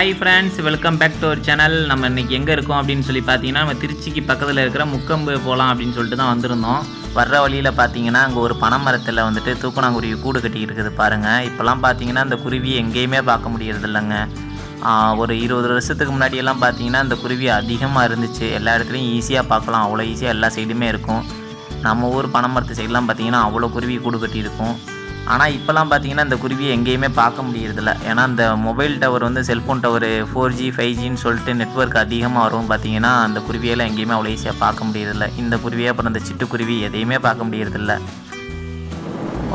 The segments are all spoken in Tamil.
Hi friends welcome back to our channel நம்ம இன்னைக்கு எங்கே இருக்கோம் அப்படின்னு சொல்லி பார்த்தீங்கன்னா நம்ம திருச்சிக்கு பக்கத்தில் இருக்கிற முக்கம்பு போகலாம் அப்படின்னு சொல்லிட்டு தான் வந்திருந்தோம். வர்ற வழியில் பார்த்தீங்கன்னா அங்கே ஒரு பனைமரத்தில் வந்துட்டு தூக்கணாங்குருவி கூடு கட்டி இருக்குது பாருங்கள் இப்போலாம் பார்த்தீங்கன்னா அந்த குருவி எங்கேயுமே பார்க்க முடியறது இல்லைங்க. ஒரு இருபது வருஷத்துக்கு முன்னாடியெல்லாம் பார்த்தீங்கன்னா அந்த குருவி அதிகமாக இருந்துச்சு. எல்லா இடத்துலையும் ஈஸியாக பார்க்கலாம். அவ்வளோ ஈஸியாக எல்லா சைடுமே இருக்கும். நம்ம ஊர் பனைமரத்து சைடெலாம் பார்த்தீங்கன்னா அவ்வளோ குருவி கூடு கட்டி இருக்கும். ஆனால் இப்போலாம் பார்த்தீங்கன்னா இந்த குருவியை எங்கேயுமே பார்க்க முடியறதில்ல. ஏன்னா இந்த மொபைல் டவர் வந்து cellphone tower four G five ஜின்னு சொல்லிட்டு நெட்ஒர்க் அதிகமாக வரும் பார்த்தீங்கன்னா அந்த குருவியெல்லாம் எங்கேயுமே அவ்வளோ ஈஸியாக பார்க்க முடியறதில்ல. இந்த குருவியை அப்புறம் இந்த சிட்டுக்குருவி எதையுமே பார்க்க முடியறதில்ல.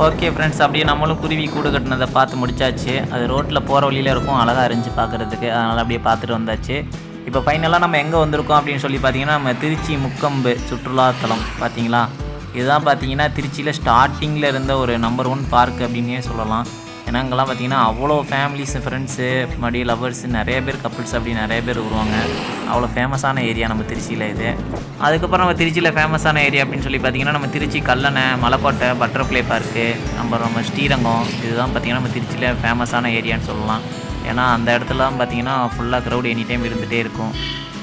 ஓகே ஃப்ரெண்ட்ஸ் அப்படியே நம்மளும் குருவி கூடு கட்டினதை பார்த்து முடிச்சாச்சு. அது ரோட்டில் போகிற வழியில் இருக்கும் அழகாக இருந்துச்சு பார்க்குறதுக்கு. அதனால் அப்படியே பார்த்துட்டு வந்தாச்சு. இப்போ ஃபைனலாக நம்ம எங்கே வந்திருக்கோம் அப்படின்னு சொல்லி பார்த்தீங்கன்னா நம்ம திருச்சி முக்கம்பு சுற்றுலாத்தலம் பார்த்தீங்களா இதுதான் பார்த்தீங்கன்னா திருச்சியில் ஸ்டார்டிங்கில் இருந்த ஒரு நம்பர் ஒன் பார்க் அப்படின்னே சொல்லலாம். ஏன்னா அங்கெல்லாம் பார்த்தீங்கன்னா அவ்வளோ ஃபேமிலிஸ் ஃப்ரெண்ட்ஸு மறுபடியும் லவ்வர்ஸ் நிறைய பேர் கப்புள்ஸ் அப்படி நிறைய பேர் வருவாங்க. அவ்வளோ ஃபேமஸான ஏரியா நம்ம திருச்சியில் இது. அதுக்கப்புறம் நம்ம திருச்சியில் ஃபேமஸான ஏரியா அப்படின்னு சொல்லி பார்த்தீங்கன்னா நம்ம திருச்சி கல்லணை மலைக்கோட்டை பட்டர்ஃப்ளை பார்க்கு நம்ம நம்ம ஸ்ரீரங்கம் இதுதான் பார்த்தீங்கன்னா நம்ம திருச்சியில் ஃபேமஸான ஏரியான்னு சொல்லலாம். ஏன்னா அந்த இடத்துலலாம் பார்த்தீங்கன்னா ஃபுல்லாக க்ரௌட் எனி டைம் இருந்துகிட்டே இருக்கும்.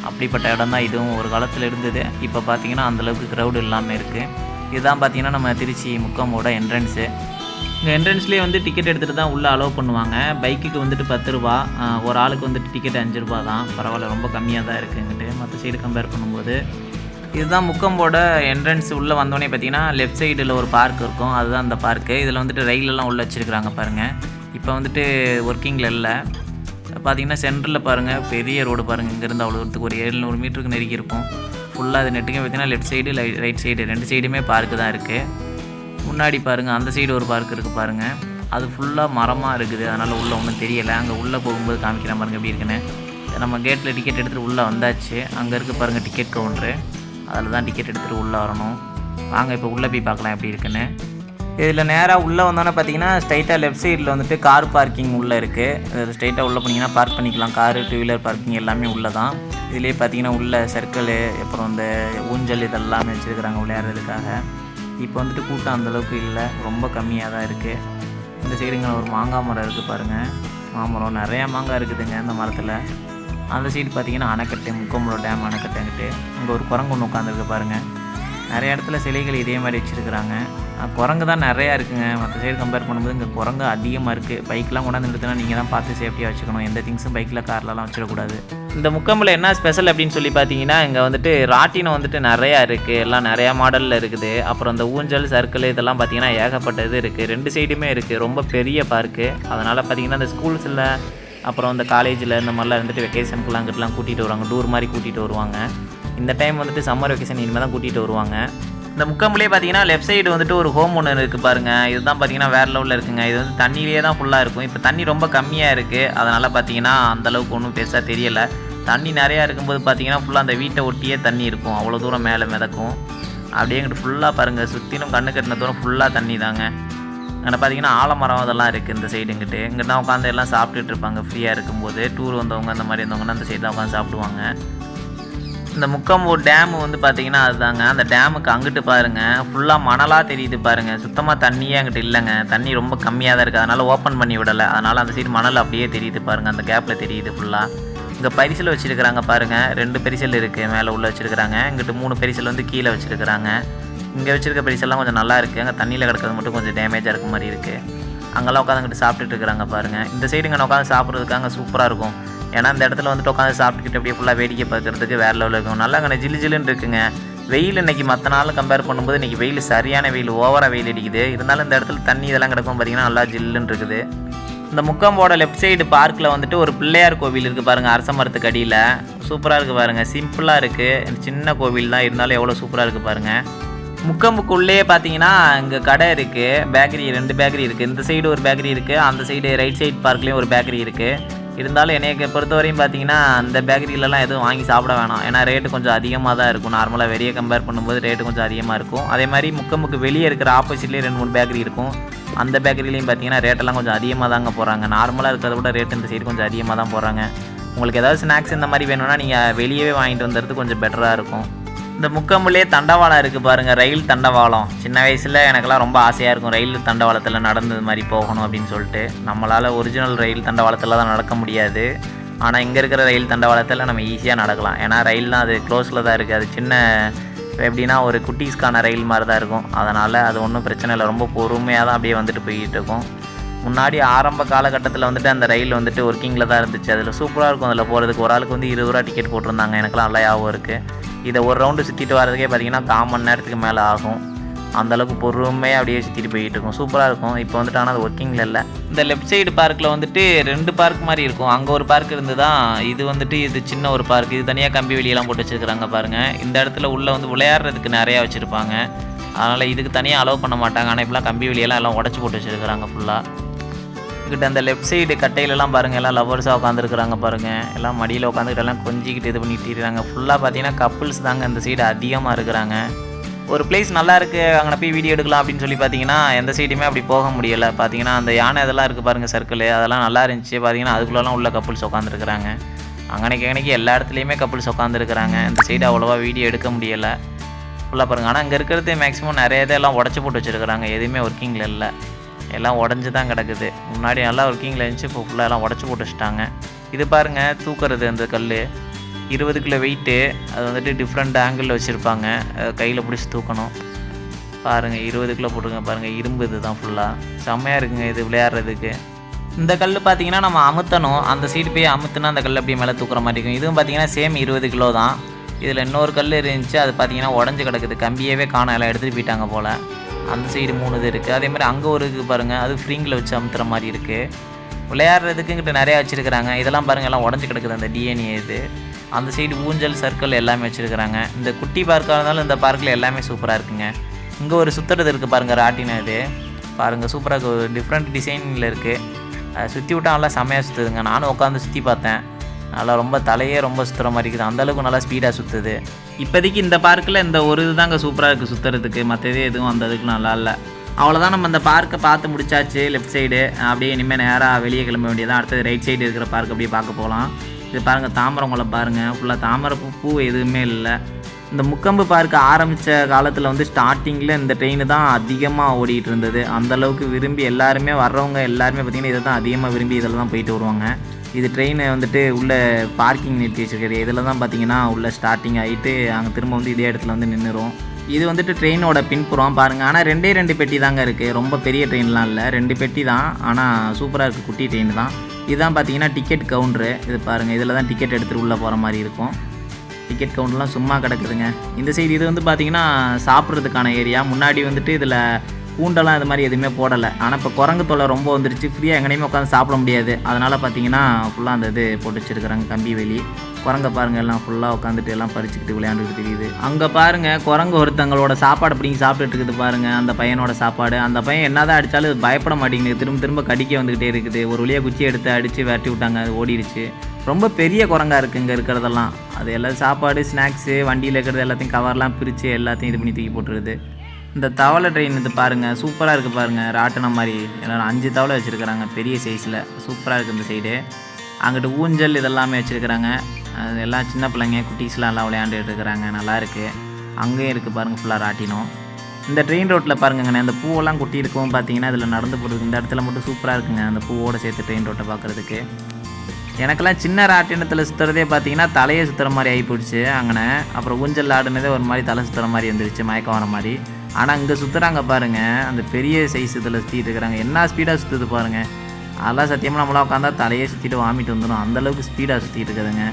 அப்படிப்பட்ட இடம் தான் இதுவும் ஒரு காலத்தில் இருந்தது. இப்போ பார்த்தீங்கன்னா அந்தளவுக்கு க்ரௌடு இல்லாமல் இருக்குது இதுதான் பார்த்தீங்கன்னா நம்ம திருச்சி முக்கமோட என்ட்ரன்ஸு இங்கே என்ட்ரன்ஸ்லேயே வந்து டிக்கெட் எடுத்துகிட்டு தான் உள்ளே அலோவ் பண்ணுவாங்க. பைக்குக்கு வந்துட்டு பத்து ரூபா ஒரு ஆளுக்கு வந்துட்டு டிக்கெட் அஞ்சு ரூபா தான். பரவாயில்ல ரொம்ப கம்மியாக தான் இருக்குங்கிட்டு மற்ற சைடு கம்பேர் பண்ணும்போது. இதுதான் முக்கம்போட என்ட்ரன்ஸ் உள்ளே வந்தோடனே பார்த்தீங்கன்னா லெஃப்ட் சைடில் ஒரு பார்க் இருக்கும். அதுதான் அந்த பார்க்கு இதில் வந்துட்டு ரயிலெல்லாம் உள்ளே வச்சுருக்குறாங்க பாருங்கள் இப்போ வந்துட்டு ஒர்க்கிங்கில் இல்லை. பார்த்தீங்கன்னா சென்டரில் பாருங்கள் பெரிய ரோடு பாருங்கள் இங்கேருந்து அவ்வளோ தூரத்துக்கு ஒரு எழுநூறு மீட்டருக்கு நெருக்கி இருக்கும். ஃபுல்லாக அது நெட்டுங்க பார்த்தீங்கன்னா லெஃப்ட் சைடு ரைட் சைடு ரெண்டு சைடுமே பார்க்கு தான் இருக்குது முன்னாடி பாருங்கள் அந்த சைடு ஒரு பார்க் இருக்குது பாருங்கள் அது ஃபுல்லாக மரமாக இருக்குது. அதனால் உள்ளே ஒன்றும் தெரியலை. அங்கே உள்ளே போகும்போது காமிக்கிற பாருங்க எப்படி இருக்குன்னு. நம்ம கேட்டில் டிக்கெட் எடுத்துகிட்டு உள்ளே வந்தாச்சு. அங்கே இருக்குது பாருங்கள் டிக்கெட் கவுண்ட்ரு அதில் தான் டிக்கெட் எடுத்துகிட்டு உள்ளே வரணும். வாங்க இப்போ உள்ளே போய் பார்க்கலாம் எப்படி இருக்குன்னு. இதில் நேராக உள்ளே வந்தோன்னே பார்த்தீங்கன்னா ஸ்ட்ரைட்டாக லெஃப்ட் சைடில் வந்துட்டு கார் பார்க்கிங் உள்ளே இருக்குது ஸ்ட்ரைட்டாக உள்ளே போனீங்கன்னா பார்க் பண்ணிக்கலாம். காரு டூ வீலர் பார்க்கிங் எல்லாமே உள்ளே தான். இதுலேயே பார்த்தீங்கன்னா உள்ள சர்க்கிள் அப்புறம் இந்த ஊஞ்சல் இதெல்லாமே வச்சுருக்குறாங்க விளையாடுறதுக்காக. இப்போ வந்துட்டு கூட்டம் அந்தளவுக்கு இல்லை. ரொம்ப கம்மியாக தான் இருக்குது இந்த சைடுங்க ஒரு மாங்காய் மரம் இருக்குது பாருங்கள் மாமரம். நிறையா மாங்காய் இருக்குதுங்க இந்த மரத்தில். அந்த சைடு பார்த்தீங்கன்னா அணைக்கட்டு முக்கம்புளோ டேம் அணைக்கட்டுங்கிட்டு அங்கே ஒரு குரங்கு ஒன்று உட்காந்துருக்கு பாருங்கள் நிறைய இடத்துல சிலைகள் இதே மாதிரி வச்சுருக்குறாங்க. குரங்கு தான் நிறையா இருக்குங்க. மற்ற சைடு கம்பேர் பண்ணும்போது இங்கே குரங்கு அதிகமாக இருக்குது பைக்கெலாம் கொண்டாந்து நிறுத்தினா நீங்கள் தான் பார்த்து சேஃப்டியாக வச்சுக்கணும். எந்த திங்ஸும் பைக்கில் கார்லலாம் வச்சிடக்கூடாது. இந்த முக்கம்பில் என்ன ஸ்பெஷல் அப்படின்னு சொல்லி பார்த்தீங்கன்னா இங்கே வந்துட்டு ராட்டினம் வந்துட்டு நிறையா இருக்குது எல்லாம் நிறையா மாடலில் இருக்குது. அப்புறம் இந்த ஊஞ்சல் சர்க்கிள் இதெல்லாம் பார்த்தீங்கன்னா ஏகப்பட்டது இருக்குது ரெண்டு சைடுமே இருக்குது ரொம்ப பெரிய பார்க்கு அதனால் பார்த்தீங்கன்னா இந்த ஸ்கூல்ஸில் அப்புறம் இந்த காலேஜில் இந்த மாதிரிலாம் இருந்துட்டு வெக்கேஷனுக்குலாம் அங்கிட்டலாம் கூட்டிகிட்டு வருவாங்க. டூர் மாதிரி கூட்டிகிட்டு வருவாங்க. இந்த டைம் வந்துட்டு சம்மர் வெக்கேஷன் இனிமேல் தான் கூட்டிகிட்டு வருவாங்க. இந்த முக்கம்புலேயே பார்த்தீங்கன்னா லெஃப்ட் சைடு வந்துட்டு ஒரு ஹோம் ஒன்று இருக்குது பாருங்கள் இதுதான் பார்த்தீங்கன்னா வேறு லெவலில் இருக்குங்க. இது வந்து தண்ணியிலே தான் ஃபுல்லாக இருக்கும். இப்போ தண்ணி ரொம்ப கம்மியாக இருக்குது அதனால் பார்த்தீங்கன்னா அந்தளவுக்கு ஒன்றும் பெருசாக தெரியலை. தண்ணி நிறையா இருக்கும்போது பார்த்தீங்கன்னா ஃபுல்லாக அந்த வீட்டை ஒட்டியே தண்ணி இருக்கும். அவ்வளோ தூரம் மேலே மிதக்கும். அப்படியே இங்கிட்டு ஃபுல்லாக பாருங்கள் சுற்றிலும் கண்ணு கட்டின தூரம் ஃபுல்லாக தண்ணி தாங்க. அங்கே பார்த்தீங்கன்னா ஆலமரம் அதெல்லாம் இருக்குது இந்த சைடு இங்கிட்டு. இங்கே தான் உட்காந்து எல்லாம் சாப்பிட்டுட்டு இருப்பாங்க. ஃப்ரீயாக இருக்கும்போது டூர் வந்தவங்க அந்த மாதிரி இருந்தவங்கன்னா அந்த சைடு தான் உட்காந்து சாப்பிடுவாங்க. இந்த முக்கம்பூர் டேமு வந்து பார்த்தீங்கன்னா அதுதாங்க. அந்த டேமுக்கு அங்கிட்டு பாருங்கள் ஃபுல்லாக மணலாக தெரியுது பாருங்கள் சுத்தமாக தண்ணியே அங்கிட்டு இல்லைங்க. தண்ணி ரொம்ப கம்மியாக தான் இருக்குது அதனால் ஓப்பன் பண்ணி விடலை. அதனால் அந்த சைடு மணல் அப்படியே தெரியுது பாருங்கள் அந்த கேப்பில் தெரியுது ஃபுல்லாக இங்கே பரிசல் வச்சுருக்கிறாங்க பாருங்கள் ரெண்டு பரிசல் இருக்குது மேலே உள்ளே வச்சுருக்கிறாங்க. இங்கிட்டு மூணு பரிசல் வந்து கீழே வச்சுருக்கிறாங்க. இங்கே வச்சுருக்க பரிசெல்லாம் கொஞ்சம் நல்லா இருக்குது அங்கே தண்ணியில் கிடக்கிறது மட்டும் கொஞ்சம் டேமேஜாக இருக்க மாதிரி இருக்குது அங்கெல்லாம் உட்காந்துக்கிட்டு சாப்பிட்டுட்டு இருக்கிறாங்க பாருங்கள் இந்த சைடு இங்கே உட்காந்து சாப்பிட்றதுக்காக சூப்பராக இருக்கும். ஏன்னா அந்த இடத்துல வந்துட்டு உட்காந்து சாப்பிட்டுக்கிட்டு அப்படியே ஃபுல்லாக வேடிக்கை பார்க்குறதுக்கு வேறு லெவலில் இருக்கும். நல்லா அங்கே ஜில்லு ஜில்லுன்னு இருக்குங்க. வெயில் இன்னைக்கு மற்ற நாள் கம்பேர் பண்ணும்போது இன்றைக்கி வெயில் சரியான வெயில் ஓவராக வெயில் அடிக்குது. இருந்தாலும் இந்த இடத்துல தண்ணி இதெல்லாம் கிடக்கும் பார்த்திங்கன்னா நல்லா ஜில்லுன்னு இருக்குது. இந்த முக்கம்போட லெஃப்ட் சைடு பார்க்கில் வந்துட்டு ஒரு பிள்ளையார் கோவில் இருக்குது பாருங்கள் அரச மரத்துக்கு அடியில். சூப்பராக இருக்குது பாருங்கள் சிம்பிளாக இருக்குது சின்ன கோவில் தான். இருந்தாலும் எவ்வளோ சூப்பராக இருக்குது பாருங்கள் முக்கம்புக்குள்ளேயே பார்த்தீங்கன்னா இங்கே கடை இருக்குது பேக்கரி ரெண்டு பேக்கரி இருக்குது இந்த சைடு ஒரு பேக்கரி இருக்குது அந்த சைடு ரைட் சைடு பார்க்லேயும் ஒரு பேக்கரி இருக்குது இருந்தாலும் என்னைய பொறுத்தவரையும் பார்த்தீங்கன்னா அந்த பேக்கரியிலலாம் எதுவும் வாங்கி சாப்பிட வேணாம். ஏன்னா ரேட்டு கொஞ்சம் அதிகமாக தான் இருக்கும். நார்மலாக வெளியே கம்பேர் பண்ணும்போது ரேட்டு கொஞ்சம் அதிகமாக இருக்கும். அதே மாதிரி முக்கமுக்கு வெளியே இருக்கிற ஆப்போசிட்லேயே ரெண்டு மூணு பேக்கரி இருக்கும். அந்த பேக்கரிலையும் பார்த்தீங்கன்னா ரேட்டெல்லாம் கொஞ்சம் அதிகமாக தாங்க போகிறாங்க நார்மலாக இருக்கிறத விட ரேட் இந்த சைடு கொஞ்சம் அதிகமாக தான் போகிறாங்க உங்களுக்கு ஏதாவது ஸ்நாக்ஸ் இந்த மாதிரி வேணும்னா நீங்கள் வெளியவே வாங்கிட்டு வந்துடுறது கொஞ்சம் பெட்டராக இருக்கும். இந்த முக்கம்புலேயே தண்டவாளம் இருக்குது பாருங்கள் ரயில் தண்டவாளம். சின்ன வயசில் எனக்கெல்லாம் ரொம்ப ஆசையாக இருக்கும் ரயில் தண்டவாளத்தில் நடந்தது மாதிரி போகணும் அப்படின்னு சொல்லிட்டு. நம்மளால் ஒரிஜினல் ரயில் தண்டவாளத்தில் தான் நடக்க முடியாது. ஆனால் இங்கே இருக்கிற ரயில் தண்டவாளத்தில் நம்ம ஈஸியாக நடக்கலாம். ஏன்னா ரயில் தான் அது க்ளோஸில் தான் இருக்குது அது சின்ன எப்படின்னா ஒரு குட்டீஸ்க்கான ரயில் மாதிரி தான் இருக்கும். அதனால் அது ஒன்றும் பிரச்சனை இல்லை. ரொம்ப பொறுமையாக தான் அப்படியே வந்துட்டு போய்கிட்டு இருக்கும். முன்னாடி ஆரம்ப காலகட்டத்தில் வந்துட்டு அந்த ரயில் வந்துட்டு ஒர்க்கிங்கில் தான் இருந்துச்சு. அதில் சூப்பராக இருக்கும். அதில் போகிறதுக்கு ஒரு ஆளுக்கு வந்து இருபது ரூபா டிக்கெட் போட்டிருந்தாங்க. எனக்குலாம் நல்லா ஞாபகம் இருக்குது இதை ஒரு ரவுண்டு சுற்றிட்டு வரதுக்கே பார்த்தீங்கன்னா கால் மணி நேரத்துக்கு மேலே ஆகும். அந்தளவுக்கு பொறுமையாக அப்படியே சுற்றிட்டு போயிட்டு இருக்கும். சூப்பராக இருக்கும். இப்போ வந்துட்டு ஆனால் அது ஒர்க்கிங்கில் இல்லை. இந்த லெஃப்ட் சைடு பார்க்கில் வந்துட்டு ரெண்டு பார்க் மாதிரி இருக்கும். அங்கே ஒரு பார்க் இருந்து தான் இது வந்துட்டு இது சின்ன ஒரு பார்க் இது தனியாக கம்பி வெளியெல்லாம் போட்டு வச்சுருக்குறாங்க பாருங்கள் இந்த இடத்துல உள்ளே வந்து விளையாடுறதுக்கு நிறையா வச்சுருப்பாங்க. அதனால் இதுக்கு தனியாக அலோவ் பண்ண மாட்டாங்க. ஆனால் இப்போலாம் கம்பி வெளியெல்லாம் எல்லாம் உடச்சி போட்டு வச்சுருக்குறாங்க ஃபுல்லாக கிட்ட அந்த லெஃப்ட் சைடு கட்டையிலலாம் பாருங்கள் எல்லாம் லவ்வர்ஸாக உட்காந்துருக்குறாங்க பாருங்கள் எல்லாம் மடியில் உட்காந்துக்கிட்டு எல்லாம் கொஞ்சிக்கிட்டு இது பண்ணிட்டு இருக்காங்க ஃபுல்லாக பார்த்தீங்கன்னா கப்புள்ஸ் தாங்க இந்த சைடு அதிகமாக இருக்கிறாங்க. ஒரு பிளேஸ் நல்லா இருக்குது அங்கே போய் வீடியோ எடுக்கலாம் அப்படின்னு சொல்லி பார்த்தீங்கன்னா எந்த சைடுமே அப்படி போக முடியலை. பார்த்தீங்கன்னா அந்த யானை இதெல்லாம் இருக்குது பாருங்கள் சர்க்கிள் அதெல்லாம் நல்லா இருந்துச்சு. பார்த்தீங்கன்னா அதுக்குள்ளெல்லாம் உள்ள கப்புள்ஸ் உட்காந்துருக்குறாங்க. அங்கனைக்கு அங்கனைக்கு எல்லா இடத்துலையுமே கப்புள்ஸ் உட்காந்துருக்குறாங்க. இந்த சைடு அவ்வளோவா வீடியோ எடுக்க முடியலை. ஃபுல்லாக பாருங்கள் ஆனால் அங்கே இருக்கிறது மேக்ஸிமம் நிறைய இதெல்லாம் உடச்சி போட்டு வச்சுருக்குறாங்க. எதுவுமே ஒர்க்கிங்கில் இல்லை. எல்லாம் உடஞ்சி தான் கிடக்குது. முன்னாடி நல்லா ஒர்க்கிங்கில் இருந்துச்சு இப்போ ஃபுல்லாக எல்லாம் உடச்சி போட்டுச்சிட்டாங்க. இது பாருங்கள் தூக்குறது அந்த கல் இருபது கிலோ வெயிட்டு அது வந்துட்டு டிஃப்ரெண்ட் ஆங்கிளில் வச்சுருப்பாங்க. கையில் பிடிச்சி தூக்கணும். பாருங்கள் இருபது கிலோ போட்டுருங்க பாருங்கள் இரும்பு இது தான் ஃபுல்லாக செம்மையாக இருக்குங்க இது விளையாடுறதுக்கு. இந்த கல் பார்த்தீங்கன்னா நம்ம அமுத்தணும். அந்த சைடு போய் அமுத்துனா அந்த கல் அப்படியே மேலே தூக்குற மாதிரி இருக்கும். இதுவும் பார்த்தீங்கன்னா சேம் இருபது கிலோ தான். இதில் இன்னொரு கல் இருந்துச்சு அது பார்த்தீங்கன்னா உடஞ்சி கிடக்குது. கம்பியவே காணோம் எல்லாம் எடுத்துகிட்டு போயிட்டாங்க போல். அந்த சைடு மூணு இது இருக்குது அதே மாதிரி அங்கே ஒரு இருக்குது பாருங்கள் அது ஃப்ரீங்கில் வச்சு அமுத்துற மாதிரி இருக்குது விளையாடுறதுக்குங்கிட்ட நிறையா வச்சுருக்கிறாங்க. இதெல்லாம் பாருங்கள் எல்லாம் உடஞ்சி கிடக்குது அந்த டிஎன்ஏ இது. அந்த சைடு ஊஞ்சல் சர்க்கிள் எல்லாமே வச்சுருக்கிறாங்க. இந்த குட்டி பார்க்காக இருந்தாலும் இந்த பார்க்கில் எல்லாமே சூப்பராக இருக்குங்க. இங்கே ஒரு சுற்றுறது இருக்குது பாருங்கள் ராட்டினம் இது. பாருங்கள் சூப்பராக டிஃப்ரெண்ட் டிசைனில் இருக்குது சுற்றி விட்டால் நல்லா செம்மையாக சுற்றுதுங்க நானும் உட்காந்து சுற்றி பார்த்தேன். நல்லா ரொம்ப தலையே ரொம்ப சுற்றுற மாதிரி இருக்குது. அந்தளவுக்கு நல்லா ஸ்பீடாக சுற்றுது இப்போதைக்கு இந்த பார்க்கில் இந்த ஒரு இது தாங்க சூப்பராக இருக்குது சுற்றுறதுக்கு மற்றதே எதுவும் அந்த இதுக்கு நல்லா இல்லை. அவ்வளோதான் நம்ம அந்த பார்க்கை பார்த்து முடிச்சாச்சு லெஃப்ட் சைடு அப்படியே இனிமேல் நேராக வெளியே கிளம்ப வேண்டியதான் அடுத்தது ரைட் சைடு இருக்கிற பார்க் அப்படியே பார்க்க போகலாம் இது பாருங்கள் தாமரங்குளம் பாருங்கள் ஃபுல்லாக தாமரை பூ பூ எதுவுமே இல்லை. இந்த முக்கம்பு பார்க்க ஆரம்பித்த காலத்தில் வந்து ஸ்டார்டிங்கில் இந்த ட்ரெயின் தான் அதிகமாக ஓடிட்டு இருந்தது. அந்தளவுக்கு விரும்பி எல்லாருமே வர்றவங்க எல்லாருமே பார்த்திங்கன்னா இதை தான் அதிகமாக விரும்பி இதில் தான் போயிட்டு வருவாங்க. இது ட்ரெயினை வந்துட்டு உள்ளே பார்க்கிங் நிறுத்தி வச்சுருக்காரு. இதில் தான் பார்த்தீங்கன்னா உள்ளே ஸ்டார்டிங் ஆகிட்டு அங்கே திரும்ப வந்து இதே இடத்துல வந்து நின்றுரும் இது வந்துட்டு ட்ரெயினோட பின்புறம் பாருங்கள் ஆனால் ரெண்டே ரெண்டு பெட்டி தாங்க இருக்குது ரொம்ப பெரிய ட்ரெயின்லாம் இல்லை. ரெண்டு பெட்டி தான். ஆனால் சூப்பராக இருக்குது குட்டி ட்ரெயின் தான். இதுதான் பார்த்தீங்கன்னா டிக்கெட் கவுண்ட்ரு இது பாருங்கள் இதில் தான் டிக்கெட் எடுத்துகிட்டு உள்ளே போகிற மாதிரி இருக்கும். டிக்கெட் கவுண்ட்லாம் சும்மா கிடக்குதுங்க. இந்த சைடு இது வந்து பார்த்திங்கன்னா சாப்பிட்றதுக்கான ஏரியா முன்னாடி வந்துட்டு இதில் பூண்டெல்லாம் இது மாதிரி எதுவுமே போடலை. ஆனால் இப்போ குரங்கு தொல்லை ரொம்ப வந்துருச்சு. ஃப்ரீயாக எங்கேயுமே உட்காந்து சாப்பிட முடியாது. அதனால் பார்த்தீங்கன்னா ஃபுல்லாக அந்த இது போட்டு வச்சுருக்குறாங்க கம்பி வெளி குரங்க பாருங்க எல்லாம் ஃபுல்லாக உட்காந்துட்டு எல்லாம் பறிச்சுக்கிட்டு விளையாண்டுட்டு தெரியுது. அங்கே பாருங்க குரங்கு ஒருத்தங்களோட சாப்பாடு பிடிங்கி சாப்பிட்டுட்டு இருக்குது பாருங்கள் அந்த பையனோட சாப்பாடு. அந்த பையன் என்னதான் அடித்தாலும் பயப்பட மாட்டேங்குது. திரும்ப திரும்ப கடிக்க வந்துக்கிட்டே இருக்குது. ஒரு வழியாக குச்சி எடுத்து அடித்து விரட்டி விட்டாங்க அது ஓடிடுச்சு. ரொம்ப பெரிய குரங்காக இருக்குது இங்கே இருக்கிறதெல்லாம். அது எல்லாம் சாப்பாடு ஸ்நாக்ஸு வண்டியில் இருக்கிறது எல்லாத்தையும் கவர்லாம் பிரித்து எல்லாத்தையும் இது பண்ணி தூக்கி போட்டுருது. இந்த தவளை ட்ரெயின் இது பாருங்கள் சூப்பராக இருக்குது பாருங்கள் ராட்டினம் மாதிரி. எல்லோரும் அஞ்சு தவளை வச்சுருக்கிறாங்க பெரிய சைஸில் சூப்பராக இருக்குது இந்த சைடு அங்கிட்டு ஊஞ்சல் இதெல்லாமே வச்சுருக்கிறாங்க. அது எல்லாம் சின்ன பிள்ளைங்க குட்டீஸ்லாம் எல்லாம் விளையாண்டுட்டு இருக்கிறாங்க. நல்லா இருக்குது அங்கேயும் இருக்குது பாருங்கள் ஃபுல்லாக ராட்டினம். இந்த ட்ரெயின் ரோட்டில் பாருங்கங்கண்ணே அந்த பூவெல்லாம் குட்டி இருக்கவும் பார்த்தீங்கன்னா இதில் நடந்து போகிறதுக்கு இந்த இடத்துல மட்டும் சூப்பராக இருக்குங்க அந்த பூவோடு சேர்த்து ட்ரெயின் ரோட்டை பார்க்குறதுக்கு எனக்கெல்லாம் சின்ன ராட்டினத்தில் சுற்றுறதே பார்த்தீங்கன்னா தலையை சுற்றுற மாதிரி ஆகி போயிடுச்சு அங்கனே. அப்புறம் ஊஞ்சல் ஆடுனதே ஒரு மாதிரி தலை சுற்றுற மாதிரி வந்துருச்சு மயக்கம் வர மாதிரி. ஆனால் இங்கே சுற்றுறாங்க பாருங்கள் அந்த பெரிய சைஸ் இதில் சுற்றிட்டு இருக்கிறாங்க என்ன ஸ்பீடாக சுற்றுது பாருங்கள் அதெல்லாம் சத்தியமாக நம்மளாம் உட்காந்தா தலையே சுற்றிட்டு வாமிட்டு வந்துடும் அந்தளவுக்கு ஸ்பீடாக சுற்றிட்டு இருக்குதுங்க.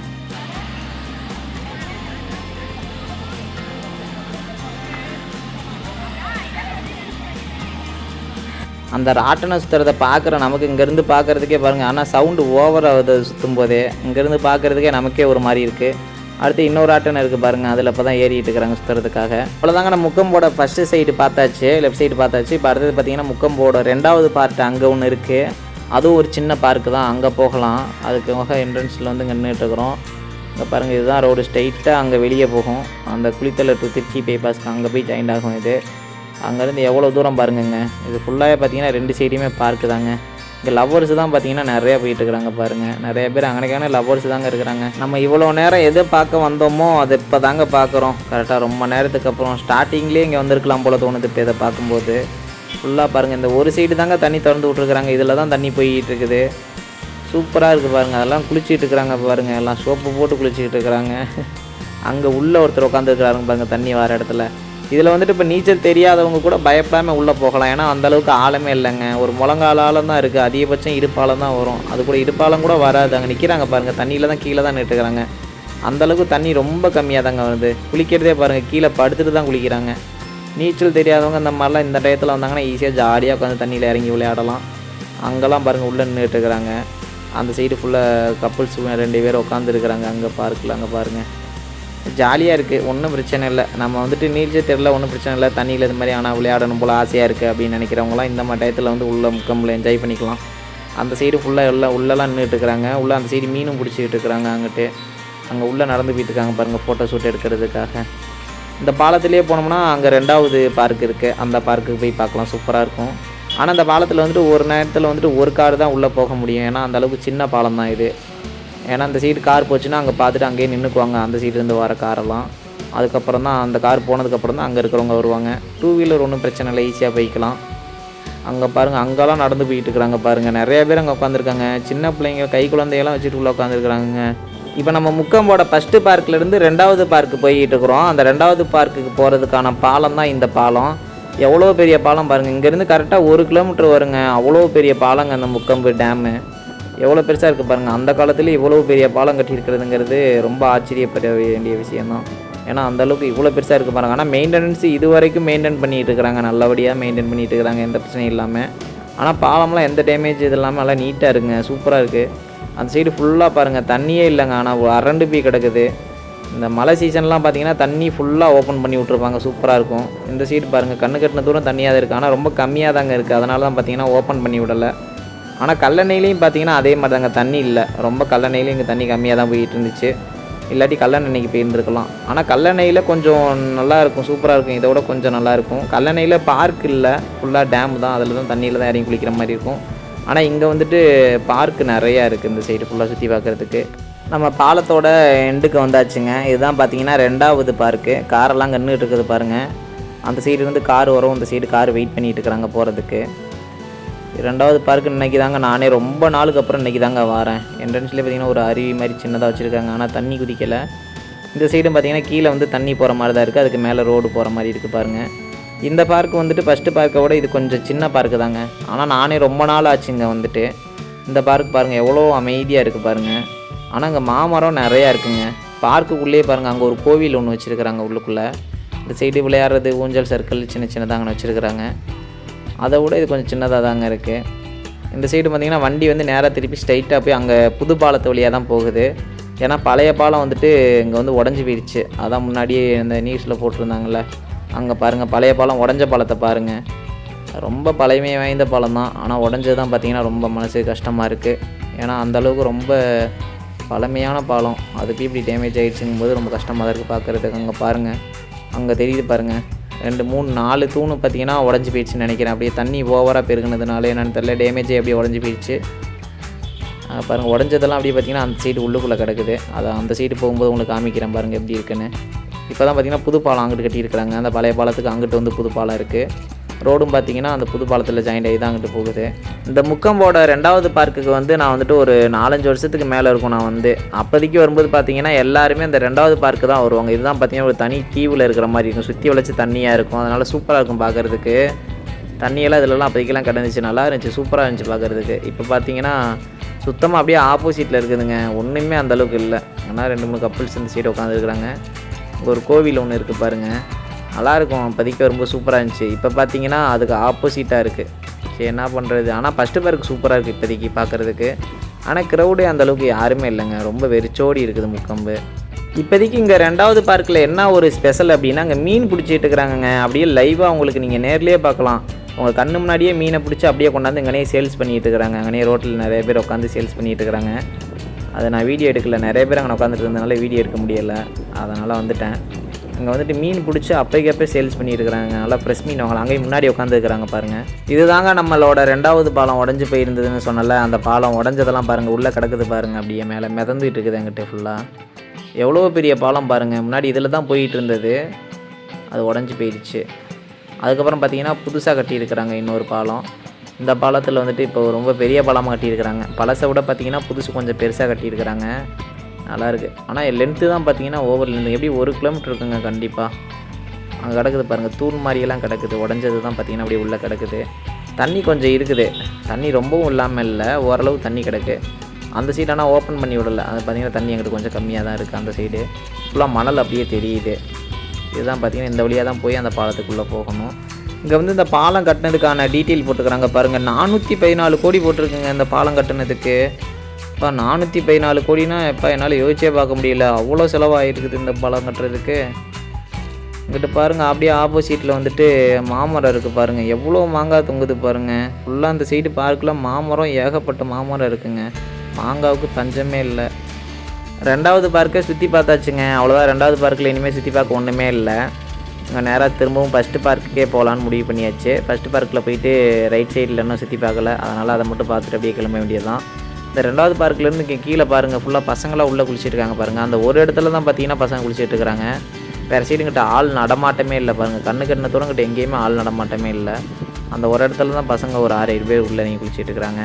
அந்த ராட்டனை சுற்றுறதை பார்க்குற நமக்கு இங்கேருந்து பார்க்குறதுக்கே பாருங்கள் ஆனால் சவுண்டு ஓவர் ஆகுது சுற்றும் போதே இங்கேருந்து பார்க்குறதுக்கே நமக்கே ஒரு மாதிரி இருக்குது அடுத்து இன்னொரு ஆட்டன் இருக்குது பாருங்கள் அதில் இப்போ தான் ஏறிட்டு இருக்கிறாங்க சுற்றுறதுக்காக அவ்வளோதாங்க நம்ம முக்கம்போட ஃபஸ்ட்டு சைடு பார்த்தாச்சு லெஃப்ட் சைடு பார்த்தாச்சு. இப்போ அடுத்தது பார்த்தீங்கன்னா முக்கம்போட ரெண்டாவது பார்ட் அங்கே ஒன்று இருக்குது அதுவும் ஒரு சின்ன பார்க்கு தான் அங்கே போகலாம். அதுக்காக என்ட்ரன்ஸில் வந்து நின்றுட்டு இருக்கிறோம். இங்கே பாருங்கள் இதுதான் ரோடு ஸ்ட்ரைட்டாக அங்கே வெளியே போகும். அந்த குளித்தலை டு திருச்சி பைபாஸ்க்கு அங்கே போய் ஜாயின் ஆகும் இது. அங்கேருந்து எவ்வளோ தூரம் பாருங்கங்க. இது ஃபுல்லாகவே பார்த்தீங்கன்னா ரெண்டு சைடுமே பார்க்கு தாங்க. இங்கே லவ்வர்ஸ் தான் பார்த்தீங்கன்னா நிறையா போயிட்டு இருக்கிறாங்க பாருங்கள் நிறைய பேர் அங்கனைக்கான லவ்வர்ஸ் தாங்க இருக்கிறாங்க. நம்ம இவ்வளோ நேரம் எதை பார்க்க வந்தோமோ அது இப்போ தாங்க பார்க்குறோம் கரெக்டாக ரொம்ப நேரத்துக்கு அப்புறம் ஸ்டார்டிங்லேயே இங்கே வந்திருக்கலாம் போல தோணுது இப்போ இதை பார்க்கும்போது. ஃபுல்லாக பாருங்கள் இந்த ஒரு சைடு தாங்க தண்ணி திறந்து விட்ருக்குறாங்க இதில் தான் தண்ணி போயிட்டு இருக்குது. சூப்பராக இருக்குது பாருங்கள் அதெல்லாம் குளிச்சிட்டு இருக்கிறாங்க பாருங்கள் எல்லாம் சோப்பு போட்டு குளிச்சுக்கிட்டு இருக்கிறாங்க. அங்கே உள்ளே ஒருத்தர் உட்காந்துருக்குறாருங்க பாருங்கள் தண்ணி வர இடத்துல. இதில் வந்துட்டு இப்போ நீச்சல் தெரியாதவங்க கூட பயப்படாமல் உள்ளே போகலாம். ஏன்னா அந்தளவுக்கு ஆழமே இல்லைங்க. ஒரு முழங்காலாலம் தான் இருக்குது அதிகபட்சம் இடுப்பாலம் தான் வரும். அது கூட இடுப்பாலம் கூட வராது. அங்கே நிற்கிறாங்க பாருங்கள் தண்ணியில் தான் கீழே தான் நிட்டுக்கிறாங்க அந்தளவுக்கு தண்ணி ரொம்ப கம்மியாக தாங்க வருது. குளிக்கிறதே பாருங்கள் கீழே படுத்துட்டு தான் குளிக்கிறாங்க. நீச்சல் தெரியாதவங்க இந்த மாதிரிலாம் இந்த டயத்தில் வந்தாங்கன்னா ஈஸியாக ஜாலியாக உட்காந்து தண்ணியில் இறங்கி விளையாடலாம். அங்கெல்லாம் பாருங்கள் உள்ளே நின்றுட்டு இருக்கிறாங்க அந்த சைடு ஃபுல்லாக கப்புள்ஸ் ரெண்டு பேர் உட்காந்துருக்குறாங்க அங்கே பார்க்கில் அங்கே பாருங்கள் ஜாலியாக இருக்குது ஒன்றும் பிரச்சனை இல்லை. நம்ம வந்துட்டு நீச்சல் தெரியல ஒன்றும் பிரச்சனை இல்லை. தண்ணியில் இது மாதிரி ஆனால் விளையாடணும் போல் ஆசையாக இருக்குது அப்படின்னு நினைக்கிறவங்களாம் இந்த மாதிரி டயத்தில் வந்து உள்ள முக்கம்பில் என்ஜாய் பண்ணிக்கலாம். அந்த சைடு ஃபுல்லாக எல்லாம் உள்ளெல்லாம் நின்றுட்டு இருக்கிறாங்க. உள்ளே அந்த சைடு மீனும் பிடிச்சிக்கிட்டு இருக்கிறாங்க அங்கிட்டு. அங்கே உள்ளே நடந்து போயிட்டு இருக்காங்க பாருங்கள் ஃபோட்டோ ஷூட் எடுக்கிறதுக்காக. இந்த பாலத்திலே போனோம்னா அங்கே ரெண்டாவது பார்க் இருக்குது அந்த பார்க்குக்கு போய் பார்க்கலாம். சூப்பராக இருக்கும். ஆனால் அந்த பாலத்தில் வந்துட்டு ஒரு நேரத்தில் வந்துட்டு ஒரு கார் தான் உள்ளே போக முடியும். ஏன்னா அந்தளவுக்கு சின்ன பாலம் தான் இது. ஏன்னா அந்த சைடு கார் போச்சுன்னா அங்கே பார்த்துட்டு அங்கேயே நின்றுக்குவாங்க அந்த சைடுலேருந்து வர காரெல்லாம் அதுக்கப்புறம் தான் அந்த கார் போனதுக்கப்புறம் தான் அங்கே இருக்கிறவங்க வருவாங்க. டூ வீலர் ஒன்றும் பிரச்சனை இல்லை ஈஸியாக போய்க்கலாம். அங்கே பாருங்கள் அங்கெல்லாம் நடந்து போயிட்டு இருக்கிறாங்க பாருங்கள் நிறைய பேர் அங்கே உட்காந்துருக்காங்க சின்ன பிள்ளைங்க கை குழந்தையெல்லாம் வச்சுட்டு உள்ள உட்காந்துருக்குறாங்க இப்போ நம்ம முக்கம்போட ஃபஸ்ட்டு பார்க்லேருந்து ரெண்டாவது பார்க்கு போய்கிட்டு இருக்கிறோம். அந்த ரெண்டாவது பார்க்குக்கு போகிறதுக்கான பாலம் தான் இந்த பாலம். எவ்வளோ பெரிய பாலம் பாருங்கள் இங்கேருந்து கரெக்டாக ஒரு கிலோமீட்டர் வருங்க. அவ்வளோ பெரிய பாலங்க அந்த முக்கம்பு டேமு எவ்வளோ பெருசாக இருக்குது பாருங்கள் அந்த காலத்தில் இவ்வளோ பெரிய பாலம் கட்டியிருக்கிறதுங்கிறது ரொம்ப ஆச்சரியப்பட வேண்டிய விஷயம்தான். ஏன்னா அந்தளவுக்கு இவ்வளோ பெருசாக இருக்குது பாருங்கள் ஆனால் மெயின்டெனன்ஸ் இது வரைக்கும் மெயின்டைன் பண்ணிகிட்டு இருக்கிறாங்க. நல்லபடியாக மெயின்டைன் பண்ணிட்டு இருக்கிறாங்க. எந்த பிரச்சனையும் இல்லாமல் ஆனால் பாலம்லாம் எந்த டேமேஜ் இது இல்லாமல் நல்லா நீட்டாக இருக்குங்க. சூப்பராக இருக்குது அந்த சைடு ஃபுல்லாக பாருங்கள் தண்ணியே இல்லைங்க. ஆனால் அரண்டு பி கிடக்குது. இந்த மழை சீசன்லாம் பார்த்தீங்கன்னா தண்ணி ஃபுல்லாக ஓப்பன் பண்ணி விட்ருப்பாங்க சூப்பராக இருக்கும். இந்த சைடு பாருங்கள் கண்ணு கட்டின தூரம் தண்ணியாக தான் இருக்குது ஆனால் ரொம்ப கம்மியாக தாங்க இருக்குது அதனால தான் பார்த்தீங்கன்னா ஓப்பன் பண்ணி விடலை. ஆனால் கல்லணையிலையும் பார்த்தீங்கன்னா அதே மாதிரி தாங்க தண்ணி இல்லை. ரொம்ப கல்லணையிலையும் இங்கே தண்ணி கம்மியாக தான் போயிட்டு இருந்துச்சு இல்லாட்டி கல்லணைக்கு போயிருந்துருக்கலாம் ஆனால் கல்லணையில் கொஞ்சம் நல்லாயிருக்கும் சூப்பராக இருக்கும். இதை விட கொஞ்சம் நல்லாயிருக்கும் கல்லணையில் பார்க் இல்லை. ஃபுல்லாக டேம் தான். அதில் தான் தண்ணியில் தான் இறங்கி குளிக்கிற மாதிரி இருக்கும். ஆனால் இங்கே வந்துட்டு பார்க் நிறையா இருக்குது இந்த சைடு ஃபுல்லாக சுற்றி பார்க்குறதுக்கு நம்ம பாலத்தோட எண்டுக்கு வந்தாச்சுங்க. இதுதான் பார்த்தீங்கன்னா ரெண்டாவது பார்க்கு காரெல்லாம் கன்றுட்டு இருக்குது பாருங்கள் அந்த சைடு இருந்து கார் வரும். இந்த சைடு கார் வெயிட் பண்ணிகிட்டு இருக்கிறாங்க போகிறதுக்கு ரெண்டாவது பார்க்கு இன்னைக்கு தாங்க நானே ரொம்ப நாளுக்கு அப்புறம் இன்றைக்கி தாங்க வரேன் என்ட்ரன்ஸ்லேயே பார்த்தீங்கன்னா ஒரு அருவி மாதிரி சின்னதாக வச்சுருக்காங்க. ஆனால் தண்ணி குதிக்கலை இந்த சைடும் பார்த்தீங்கன்னா கீழே வந்து தண்ணி போகிற மாதிரி தான் இருக்குது அதுக்கு மேலே ரோடு போகிற மாதிரி இருக்குது பாருங்கள் இந்த பார்க் வந்துட்டு ஃபஸ்ட்டு பார்க்கை விட இது கொஞ்சம் சின்ன பார்க்கு தாங்க. ஆனால் நானே ரொம்ப நாள் ஆச்சுங்க வந்துட்டு. இந்த பார்க் பாருங்கள் எவ்வளோ அமைதியாக இருக்குது பாருங்கள் ஆனால் அங்கே மாமரம் நிறையா இருக்குங்க. பார்க்குக்குள்ளேயே பாருங்கள் அங்கே ஒரு கோவில் ஒன்று வச்சுருக்குறாங்க உள்ளுக்குள்ளே. இந்த சைடு விளையாடுறது ஊஞ்சல் சர்க்கிள் சின்ன சின்னதாங்கன்னு வச்சுருக்குறாங்க. அதை விட இது கொஞ்சம் சின்னதாக தாங்க இருக்குது இந்த சைடு பார்த்தீங்கன்னா வண்டி வந்து நேராக திருப்பி ஸ்ட்ரைட்டாக போய் அங்கே புது பாலத்து வழியாக தான் போகுது. ஏன்னா பழைய பாலம் வந்துட்டு இங்கே வந்து உடஞ்சி போயிடுச்சு அதான் முன்னாடியே இந்த நியூஸில் போட்டிருந்தாங்கல்ல. அங்கே பாருங்கள் பழைய பாலம் உடஞ்ச பாலத்தை பாருங்கள் ரொம்ப பழமை வாய்ந்த பாலம் தான். ஆனால் உடஞ்சது தான் பார்த்தீங்கன்னா ரொம்ப மனசு கஷ்டமாக இருக்குது ஏன்னா அந்த அளவுக்கு ரொம்ப பழமையான பாலம். அதுக்கு இப்படி டேமேஜ் ஆகிடுச்சுங்கும் போது ரொம்ப கஷ்டமாக தான் இருக்குது பார்க்குறதுக்கு அங்கே பாருங்கள் அங்கே தெரியுது பாருங்கள் ரெண்டு மூணு நாலு தூணு பார்த்தீங்கன்னா உடஞ்சி போயிடுச்சுன்னு நினைக்கிறேன். அப்படியே தண்ணி ஓவராக பெருகுனதுனால என்னன்னு தெரியல டேமேஜே அப்படியே உடஞ்சி போயிடுச்சு. பாருங்கள் உடஞ்சதெல்லாம் அப்படியே பார்த்தீங்கன்னா அந்த சைடு உள்ளுக்குள்ளே கிடக்குது. அதை அந்த சைடு போகும்போது உங்களுக்கு காமிக்கிறேன் பாருங்கள் எப்படி இருக்குன்னு. இப்போ தான் பார்த்தீங்கன்னா புது பாலம் அங்கிட்டு கட்டியிருக்கிறாங்க. அந்த பழைய பாலத்துக்கு அங்கிட்டு வந்து புது பாலம் இருக்குது ரோடும் பார்த்தீங்கன்னா அந்த புது பாலத்தில் ஜாயிண்ட் ஆகி தான் அங்கிட்டு போகுது. இந்த முக்கம்போட ரெண்டாவது பார்க்குக்கு வந்து நான் வந்துட்டு ஒரு நாலஞ்சு வருஷத்துக்கு மேலே இருக்கும் நான் வந்து. அப்போதைக்கு வரும்போது பார்த்தீங்கன்னா எல்லாருமே அந்த ரெண்டாவது பார்க்கு தான் வருவாங்க. இதுதான் பார்த்தீங்கன்னா ஒரு தனி தீவில் இருக்கிற மாதிரி இருக்கும். சுற்றி வளைச்சி தண்ணியாக இருக்கும். அதனால் சூப்பராக இருக்கும் பார்க்குறதுக்கு தண்ணியெல்லாம் இதிலலாம் அப்போதைக்கெல்லாம் கிடந்துச்சு. நல்லா இருந்துச்சு. சூப்பராக இருந்துச்சு பார்க்குறதுக்கு இப்போ பார்த்தீங்கன்னா சுத்தமாக அப்படியே ஆப்போசிட்டில் இருக்குதுங்க. ஒன்றுமே அந்த அளவுக்கு இல்லை. ஆனால் ரெண்டு மூணு கப்புள்ஸ் இந்த சைடு உட்காந்துருக்குறாங்க ஒரு கோவில் ஒன்று இருக்குது பாருங்கள் நல்லாயிருக்கும். அப்போதைக்கு ரொம்ப சூப்பராக இருந்துச்சு. இப்போ பார்த்தீங்கன்னா அதுக்கு ஆப்போசிட்டாக இருக்குது சரி என்ன பண்ணுறது ஆனால் ஃபஸ்ட்டு பார்க்கு சூப்பராக இருக்குது இப்போதைக்கு பார்க்குறதுக்கு. ஆனால் க்ரௌடே அந்தளவுக்கு யாருமே இல்லைங்க. ரொம்ப வெறிச்சோடி இருக்குது முக்கம்பு. இப்போதைக்கு இங்கே ரெண்டாவது பார்க்கில் என்ன ஒரு ஸ்பெஷல் அப்படின்னா அங்கே மீன் பிடிச்சிட்டு இருக்கிறாங்கங்க. அப்படியே லைவாக உங்களுக்கு நீங்கள் நேர்லேயே பார்க்கலாம். உங்கள் கண்ணு முன்னாடியே மீனை பிடிச்சி அப்படியே கொண்டாந்து இங்கனே சேல்ஸ் பண்ணிட்டு இருக்கிறாங்க. அங்கனே ரோட்டில் நிறைய பேர் உட்காந்து சேல்ஸ் பண்ணிகிட்டு இருக்கிறாங்க. அதை நான் வீடியோ எடுக்கல. நிறைய பேர் அங்கே உட்காந்துட்டு இருந்தனால வீடியோ எடுக்க முடியலை. அதனால் வந்துட்டேன். இங்கே வந்துட்டு மீன் பிடிச்சி அப்பைக்கு சேல்ஸ் பண்ணியிருக்கிறாங்க. நல்லா ஃப்ரெஷ் மீன் வாங்கலாம். அங்கேயும் முன்னாடி உட்காந்துருக்குறாங்க பாருங்கள் இதுதாங்க நம்மளோட ரெண்டாவது பாலம் உடஞ்சி போயிருந்ததுன்னு சொன்னல அந்த பாலம் உடஞ்சதெல்லாம் பாருங்கள் உள்ளே கிடக்குது பாருங்கள் அப்படியே மேலே மிதந்துட்டு இருக்குது எங்கிட்ட ஃபுல்லாக எவ்வளோ பெரிய பாலம் பாருங்கள் முன்னாடி இதில் தான் போயிட்டு இருந்தது அது உடஞ்சி போயிடுச்சு. அதுக்கப்புறம் பார்த்திங்கன்னா புதுசாக கட்டியிருக்கிறாங்க இன்னொரு பாலம். இந்த பாலத்தில் வந்துட்டு இப்போ ரொம்ப பெரிய பாலமாக கட்டியிருக்கிறாங்க. பழசை விட பார்த்திங்கன்னா புதுசு கொஞ்சம் பெருசாக கட்டியிருக்கிறாங்க. நல்லாயிருக்கு. ஆனால் லென்த்து தான் பார்த்தீங்கன்னா ஓவர் லென்த் எப்படி ஒரு கிலோமீட்டர் இருக்குங்க? கண்டிப்பாக அங்கே கிடக்குது பாருங்கள் தூண் மாதிரியெல்லாம் கிடக்குது. உடஞ்சது தான் பார்த்தீங்கன்னா அப்படியே உள்ளே கிடக்குது. தண்ணி கொஞ்சம் இருக்குது. தண்ணி ரொம்பவும் இல்லாமல் இல்லை. ஓரளவு தண்ணி கிடக்கு. அந்த சைடு ஆனால் ஓப்பன் பண்ணி விடலை. அது பார்த்தீங்கன்னா தண்ணி எங்களுக்கு கொஞ்சம் கம்மியாக தான் இருக்குது அந்த சைடு ஃபுல்லாக மணல் அப்படியே தெரியுது. இதுதான் பார்த்தீங்கன்னா இந்த வழியாக தான் போய் அந்த பாலத்துக்குள்ளே போகணும். இங்கே வந்து இந்த பாலம் கட்டினதுக்கான டீட்டெயில் போட்டுக்கிறாங்க பாருங்கள் நானூற்றி பதினாலு கோடி போட்டிருக்குங்க இந்த பாலம் கட்டினதுக்கு. இப்போ நானூற்றி பதினாலு கோடினா இப்போ என்னால் யோசிச்சே பார்க்க முடியல. அவ்வளோ செலவாகிருக்குது இந்த பழம் கட்டுறதுக்கு. இங்கிட்ட பாருங்கள் அப்படியே ஆப்போசிட்டில் வந்துட்டு மாமரம் இருக்குது பாருங்கள் எவ்வளோ மாங்காய் தொங்குது பாருங்கள் ஃபுல்லாக அந்த சைடு பார்க்கில் மாமரம் ஏகப்பட்ட மாமரம் இருக்குங்க. மாங்காவுக்கு பஞ்சமே இல்லை. ரெண்டாவது பார்க்கை சுற்றி பார்த்தாச்சுங்க. அவ்வளோதான் ரெண்டாவது பார்க்கில் இனிமேல் சுற்றி பார்க்க ஒன்றுமே இல்லை. இங்கே நேராக திரும்பவும் ஃபஸ்ட்டு பார்க்குக்கே போகலான்னு முடிவு பண்ணியாச்சு. ஃபஸ்ட்டு பார்க்கில் போயிட்டு ரைட் சைடில் இன்னும் சுற்றி பார்க்கல. அதனால் அதை மட்டும் பார்த்துட்டு அப்படியே கிளம்ப வேண்டியது தான் இந்த ரெண்டாவது பார்க்லேருந்து இங்கே கீழே பாருங்கள் ஃபுல்லாக பசங்களாக உள்ளே குளிச்சிட்டு இருக்காங்க பாருங்கள் அந்த ஒரு இடத்துல தான் பார்த்தீங்கன்னா பசங்க குளிச்சிட்டு இருக்கிறாங்க வேறு சைடுங்கிட்ட ஆள் நடமாட்டமே இல்லை பாருங்கள் கண்ணு கண்ணு தூரங்கிட்ட எங்கேயுமே ஆள் நடமாட்டமே இல்லை. அந்த ஒரு இடத்துல தான் பசங்க ஒரு ஆறு ஏழு பேர் உள்ளே நீங்கள் குளிச்சிட்டு இருக்கிறாங்க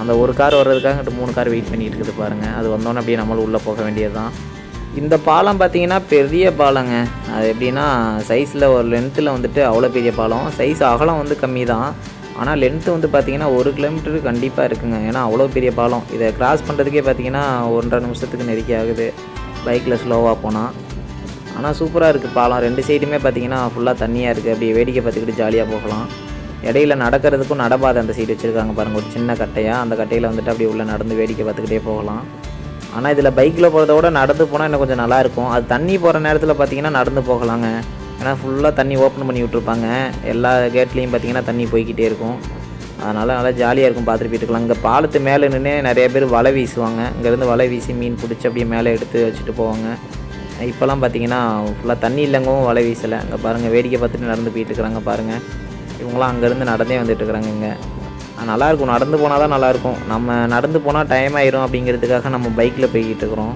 அந்த ஒரு கார் வர்றதுக்காக மூணு கார் வெயிட் பண்ணிட்டு இருக்குது பாருங்கள் அது வந்தோன்னே அப்படியே நம்மளும் உள்ளே போக வேண்டியது தான் இந்த பாலம் பார்த்தீங்கன்னா பெரிய பாலங்க. அது எப்படின்னா சைஸில் ஒரு லென்த்தில் வந்துட்டு அவ்வளோ பெரிய பாலம். சைஸ் அகலம் வந்து கம்மி தான் ஆனால் லென்த்து வந்து பார்த்திங்கன்னா ஒரு கிலோமீட்டருக்கு கண்டிப்பாக இருக்குங்க. ஏன்னா அவ்வளோ பெரிய பாலம். இதை கிராஸ் பண்ணுறதுக்கே பார்த்தீங்கன்னா ஒன்றரை நிமிஷத்துக்கு நெருக்கி ஆகுது. பைக்கில் ஸ்லோவாக போனால் ஆனால் சூப்பராக இருக்குது பாலம். ரெண்டு சைடுமே பார்த்தீங்கன்னா ஃபுல்லாக தண்ணியாக இருக்குது அப்படியே வேடிக்கை பார்த்துக்கிட்டு ஜாலியாக போகலாம். இடையில நடக்கிறதுக்கும் நடபாதை அந்த சைடு வச்சுருக்காங்க பாருங்கள் ஒரு சின்ன கட்டையாக அந்த கட்டையில் வந்துட்டு அப்படியே உள்ளே நடந்து வேடிக்கை பார்த்துக்கிட்டே போகலாம். ஆனால் இதில் பைக்கில் போகிறத விட நடந்து போனால் இன்னும் கொஞ்சம் நல்லாயிருக்கும் அது தண்ணி போகிற நேரத்தில் பார்த்தீங்கன்னா நடந்து போகலாங்க. ஏன்னா ஃபுல்லாக தண்ணி ஓப்பன் பண்ணி விட்ருப்பாங்க எல்லா கேட்லேயும் பார்த்தீங்கன்னா தண்ணி போய்கிட்டே இருக்கும். அதனால் நல்லா ஜாலியாக இருக்கும் பார்த்துட்டு போயிட்டு இருக்கலாம் இங்கே பாலத்து மேலே நின்று நிறைய பேர் வலை வீசுவாங்க. இங்கேருந்து வலை வீசி மீன் பிடிச்சி அப்படியே மேலே எடுத்து வச்சுட்டு போவாங்க. இப்போல்லாம் பார்த்தீங்கன்னா ஃபுல்லாக தண்ணி இல்லைங்கவும் வலை வீசலை. அங்கே பாருங்கள் வேடிக்கை பார்த்துட்டு நடந்து போயிட்டுருக்குறாங்க பாருங்கள் இவங்களாம் அங்கேருந்து நடந்தே வந்துட்டுருக்குறாங்க இங்கே. நல்லாயிருக்கும். நடந்து போனால் தான் நல்லாயிருக்கும். நம்ம நடந்து போனால் டைம் ஆயிரும் அப்படிங்கிறதுக்காக நம்ம பைக்கில் போய்கிட்டு இருக்கிறோம்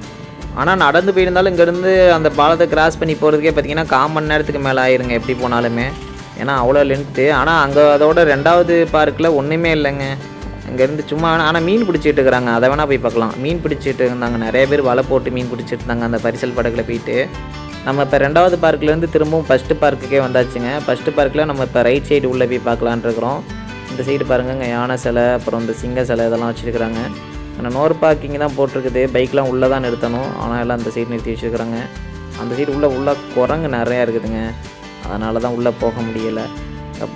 ஆனால் நடந்து போயிருந்தாலும் இங்கேருந்து அந்த பாலத்தை கிராஸ் பண்ணி போகிறதுக்கே பார்த்தீங்கன்னா காமன் நேரத்துக்கு மேலே ஆயிருங்க எப்படி போனாலுமே. ஏன்னா அவ்வளோ லென்த்து ஆனால் அங்கே அதோட ரெண்டாவது பார்க்கில் ஒன்றுமே இல்லைங்க. அங்கேருந்து சும்மா ஆனால் மீன் பிடிச்சிட்டு இருக்கிறாங்க. அதை வேணால் போய் பார்க்கலாம். மீன் பிடிச்சிட்டு இருந்தாங்க. நிறைய பேர் வலை போட்டு மீன் பிடிச்சிட்டு இருந்தாங்க அந்த பரிசல் படகுல போயிட்டு. நம்ம இப்போ ரெண்டாவது பார்க்லேருந்து திரும்பவும் ஃபஸ்ட்டு பார்க்குக்கே வந்தாச்சுங்க. ஃபஸ்ட்டு பார்க்கில் நம்ம இப்போ ரைட் சைடு உள்ளே போய் பார்க்கலான்ருக்குறோம் இருக்கிறோம். இந்த சைடு பாருங்கள் யானை சிலை அப்புறம் இந்த சிங்க சிலை இதெல்லாம் வச்சுருக்குறாங்க. ஆனால் நோர் பார்க்கிங் தான் போட்டிருக்குது. பைக்லாம் உள்ளே தான் நிறுத்தணும். ஆனால் எல்லாம் அந்த சைடு நிறுத்தி வச்சுருக்குறாங்க. அந்த சைடு உள்ளே உள்ளே குரங்கு நிறையா இருக்குதுங்க. அதனால தான் உள்ளே போக முடியலை.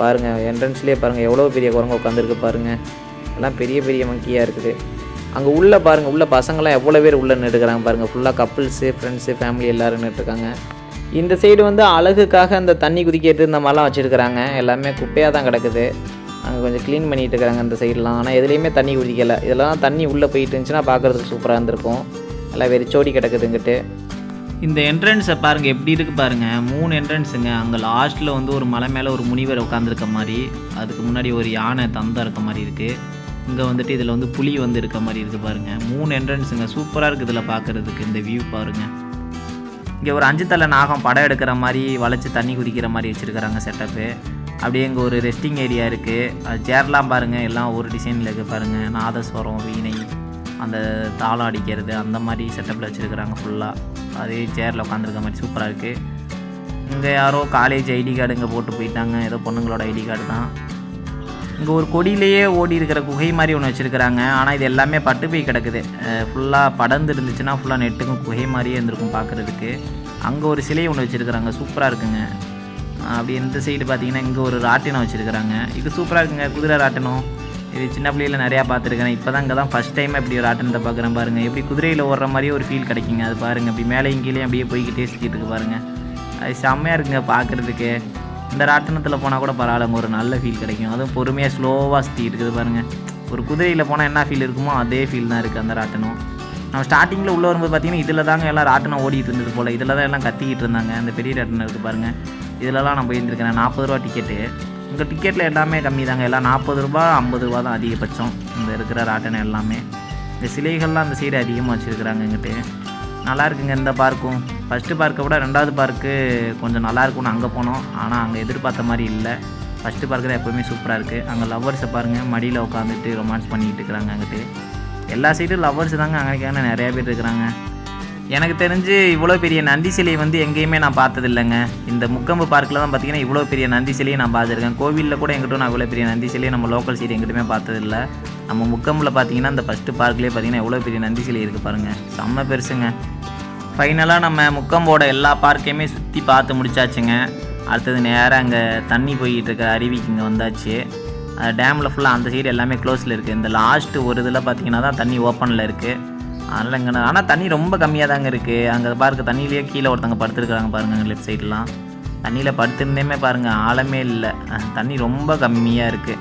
பாருங்கள் என்ட்ரன்ஸ்லேயே பாருங்கள் எவ்வளோ பெரிய குரங்கு உட்காந்துருக்கு பாருங்கள் எல்லாம் பெரிய பெரிய மங்கியாக இருக்குது. அங்கே உள்ளே பாருங்கள் உள்ள பசங்களாம் எவ்வளோ பேர் உள்ளே நின்றுக்கிறாங்க பாருங்கள் ஃபுல்லாக கப்புள்ஸு ஃப்ரெண்ட்ஸு ஃபேமிலி எல்லோரும் நின்றுருக்காங்க. இந்த சைடு வந்து அழகுக்காக அந்த தண்ணி குதிக்கிறது இந்த மாதிரிலாம் வச்சுருக்குறாங்க. எல்லாமே குப்பையாக தான் கிடக்குது. அங்கே கொஞ்சம் க்ளீன் பண்ணிட்டு இருக்காங்க இந்த சைட்லாம் ஆனால் எதுலேயுமே தண்ணி குதிக்கலை இதெல்லாம் தண்ணி உள்ளே போயிட்டு இருந்துச்சுன்னா பார்க்குறதுக்கு சூப்பராக இருந்திருக்கும் எல்லாம் வெறிச்சோடி கிடக்குதுங்கிட்டு. இந்த என்ட்ரன்ஸை பாருங்கள் எப்படி இருக்குது பாருங்கள் மூணு என்ட்ரன்ஸுங்க அங்கே லாஸ்ட்டில் வந்து ஒரு மலை மேலே ஒரு முனிவர் உட்காந்துருக்க மாதிரி அதுக்கு முன்னாடி ஒரு யானை தந்தம் இருக்க மாதிரி இருக்குது இங்கே வந்துட்டு இதில் வந்து புலி வந்து இருக்க மாதிரி இருக்குது பாருங்கள் மூணு என்ட்ரன்ஸுங்க சூப்பராக இருக்குது இதில் பார்க்குறதுக்கு இந்த வியூ பாருங்கள் இங்கே ஒரு அஞ்சு தலை நாகம் படம் எடுக்கிற மாதிரி வளைச்சி தண்ணி குதிக்கிற மாதிரி வச்சுருக்கிறாங்க செட்டப்பு அப்படியே இங்கே ஒரு ரெஸ்டிங் ஏரியா இருக்குது அது சேர்லாம் பாருங்கள் எல்லாம் ஒரு டிசைனில் இருக்குது பாருங்கள் நாதஸ்வரம் வீணை அந்த தாளம் அடிக்கிறது அந்த மாதிரி செட்டப்பில் வச்சுருக்குறாங்க ஃபுல்லாக அதே சேரில் உட்காந்துருக்க மாதிரி சூப்பராக இருக்குது இங்கே யாரோ காலேஜ் ஐடி கார்டு இங்கே போட்டு போயிட்டாங்க. ஏதோ பொண்ணுங்களோட ஐடி கார்டு தான். இங்கே ஒரு கொடியிலேயே ஓடி இருக்கிற குகை மாதிரி ஒன்று வச்சுருக்குறாங்க. ஆனால் இது எல்லாமே பட்டு போய் கிடக்குது. ஃபுல்லாக படர்ந்து இருந்துச்சுன்னா ஃபுல்லாக நெட்டுக்கும் குகை மாதிரியே இருந்திருக்கும் பார்க்குறதுக்கு அங்கே ஒரு சிலை ஒன்று வச்சுருக்குறாங்க. சூப்பராக இருக்குங்க. அப்படி இந்த சைடு பார்த்தீங்கன்னா இங்கே ஒரு ராட்டினம் வச்சுருக்குறாங்க. இது சூப்பராக இருக்குங்க குதிரை ராட்டினம். இது சின்ன பிள்ளையில நிறையா பார்த்துருக்கேன். இப்போ தான் இங்கே தான் ஃபஸ்ட் டைம் இப்படி ஒரு ராட்டினத்தை பார்க்குறேன் பாருங்கள் எப்படி குதிரையில் ஓடுற மாதிரியே ஒரு ஃபீல் கிடைக்குங்க. அது பாருங்கள் அப்படி மேலே கீழே அப்படியே போய்கிட்டே சுற்றிட்டு இருக்கு பாருங்கள் அது செம்மையாக இருக்குங்க பார்க்குறதுக்கு. இந்த ராட்டினத்தில் போனால் கூட பரவாயில்லங்க ஒரு நல்ல ஃபீல் கிடைக்கும். அதுவும் பொறுமையாக ஸ்லோவாக சுற்றிட்டு இருக்குது பாருங்கள் ஒரு குதிரையில் போனால் என்ன ஃபீல் இருக்குமோ அதே ஃபீல் தான் இருக்குது அந்த ராட்டினம். நம்ம ஸ்டார்டிங்கில் உள்ளே வரும்போது பார்த்தீங்கன்னா இதில் தாங்க எல்லாம் ராட்டினம் ஓடிட்டு இருந்தது போல். இதில் தான் எல்லாம் கத்திக்கிட்டு இருந்தாங்க. அந்த பெரிய ராட்டினம் இருக்குது பாருங்கள் இதிலலாம் நான் போயிருந்துருக்கேன். நாற்பது ரூபா டிக்கெட்டு இங்கே டிக்கெட்டில் எல்லாமே கம்மி தாங்க. எல்லாம் நாற்பது ரூபா ஐம்பது ரூபா தான் அதிகபட்சம். இந்த இருக்கிற ராட்டினம் எல்லாமே. இந்த சிலைகள்லாம் அந்த சைடு அதிகமாக வச்சுருக்குறாங்க இங்கிட்டு. நல்லா இருக்குங்க இந்த பார்க்கும் ஃபஸ்ட்டு பார்க்கை விட ரெண்டாவது பார்க்கு கொஞ்சம் நல்லா இருக்கும்னு அங்கே போனோம். ஆனால் அங்கே எதிர்பார்த்த மாதிரி இல்லை. ஃபஸ்ட்டு பார்க்குறது எப்போவுமே சூப்பராக இருக்குது அங்கே லவ்வர்ஸை பாருங்கள் மடியில் உட்காந்துட்டு ரொமான்ஸ் பண்ணிக்கிட்டு இருக்கிறாங்க அங்கிட்டு எல்லா சைடும் லவ்வர்ஸ் தாங்க. அங்கே நிறையா பேர் இருக்கிறாங்க. எனக்கு தெரிஞ்சு இவ்வளோ பெரிய நந்தி சிலை வந்து எங்கேயுமே நான் பார்த்தது இல்லைங்க இந்த முக்கம்பு பார்க்கில் தான் பார்த்தீங்கன்னா இவ்வளோ பெரிய நந்தி சிலையை நான் பார்த்துருக்கேன். கோவிலில் கூட எங்கிட்டும் நான் இவ்வளோ பெரிய நந்தி சிலையை நம்ம லோக்கல் சைடு எங்கிட்டுமே பார்த்ததில்ல. நம்ம முக்கம்பில் பார்த்தீங்கன்னா இந்த ஃபஸ்ட்டு பார்க்லேயே பார்த்தீங்கன்னா எவ்வளோ பெரிய நந்தி சிலை இருக்குது பாருங்கள் செம்ம பெருசுங்க. ஃபைனலாக நம்ம முக்கம்போட எல்லா பார்க்கையுமே சுற்றி பார்த்து முடிச்சாச்சுங்க. அடுத்தது நேராக அங்கே தண்ணி போய்கிட்டு இருக்க அருவிக்கு இங்கே வந்தாச்சு. டேமில் ஃபுல்லாக அந்த சைடு எல்லாமே க்ளோஸில் இருக்குது இந்த லாஸ்ட்டு ஒரு இதில் பார்த்தீங்கன்னா தான் தண்ணி ஓப்பனில் இருக்குது அதனால் இங்கே ஆனால் தண்ணி ரொம்ப கம்மியாக தாங்க இருக்குது அங்கே பாருங்க தண்ணியிலேயே கீழே ஒருத்தங்க படுத்துருக்குறாங்க பாருங்கள் லெஃப்ட் சைட்லாம் தண்ணியில் படுத்துருந்தேமே பாருங்கள் ஆழமே இல்லை. தண்ணி ரொம்ப கம்மியாக இருக்குது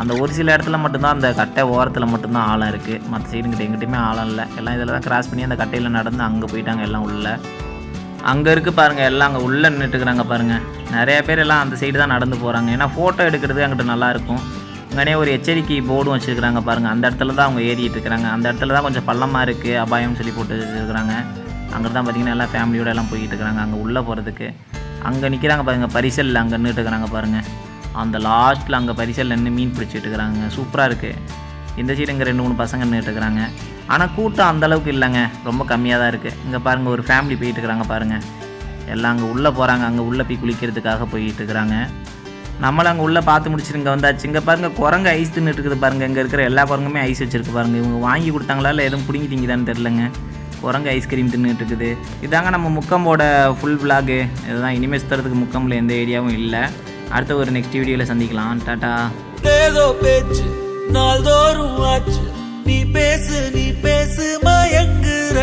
அந்த ஒரு சில இடத்துல மட்டும்தான் அந்த கட்டை ஓரத்தில் மட்டும்தான் ஆழம் இருக்குது மற்ற சைடுங்கிட்ட எங்கிட்டையுமே ஆழம் இல்லை. எல்லாம் இதில் தான் கிராஸ் பண்ணி அந்த கட்டையில் நடந்து அங்கே போயிட்டாங்க எல்லாம் உள்ளே. அங்கே இருக்குது பாருங்கள் எல்லாம் அங்கே உள்ளே நின்றுட்டுருக்குறாங்க பாருங்கள் நிறையா பேர் எல்லாம் அந்த சைடு தான் நடந்து போகிறாங்க ஏன்னா ஃபோட்டோ எடுக்கிறது அங்கிட்ட நல்லாயிருக்கும் இங்கனே ஒரு எச்சரிக்கை போர்டும் வச்சுருக்கிறாங்க பாருங்கள் அந்த இடத்துல தான் அவங்க ஏறிட்டு இருக்கிறாங்க. அந்த இடத்துல தான் கொஞ்சம் பள்ளமாக இருக்குது அபாயம்னு சொல்லி போட்டு வச்சுருக்கிறாங்க. அங்கே தான் பார்த்தீங்கன்னா எல்லாம் ஃபேமிலியோடு எல்லாம் போய்கிட்டு இருக்கிறாங்க. அங்கே உள்ளே போகிறதுக்கு அங்கே நிற்கிறாங்க பாருங்கள் பரிசலில் அங்கே நின்றுட்டு இருக்கிறாங்க பாருங்கள் அந்த லாஸ்ட்டில் அங்கே பரிசல் நின்று மீன் பிடிச்சிட்டு இருக்கிறாங்க. சூப்பராக இருக்குது இந்த சைடு இங்கே ரெண்டு மூணு பசங்க நின்றுட்டு இருக்கிறாங்க. ஆனால் கூட்டம் அந்தளவுக்கு இல்லைங்க. ரொம்ப கம்மியாக தான் இருக்குது இங்கே பாருங்கள் ஒரு ஃபேமிலி போயிட்டு இருக்கிறாங்க பாருங்கள் எல்லாம் அங்கே உள்ளே போகிறாங்க அங்கே உள்ளே போய் குளிக்கிறதுக்காக போயிட்டு இருக்கிறாங்க. நம்மளும் அங்கே உள்ளே பார்த்து முடிச்சுருங்க வந்தாச்சு. இங்கே பாருங்கள் குரங்கு ஐஸ் தின்னுட்டு இருக்குது பாருங்கள் இங்கே இருக்கிற எல்லா குரங்குமே ஐஸ் வச்சுருக்கு பாருங்கள் இவங்க வாங்கி கொடுத்தாங்களா இல்லை எதுவும் பிடிங்கிட்டீங்கதான்னு தெரிலங்க குரங்கு ஐஸ்கிரீம் தின்னுட்டு இருக்குது. இதாங்க நம்ம முக்கம்போட ஃபுல் விலாகு இதுதான் இனிமேல் சுற்றுறதுக்கு முக்கம்பில் எந்த ஏரியாவும் இல்லை. அடுத்த ஒரு நெக்ஸ்ட் வீடியோவில் சந்திக்கலாம். டாட்டா ஏதோ பேச்சு நாள்தோறும் ஆச்சு. நீ பேசு நீ பேசு மயங்குற.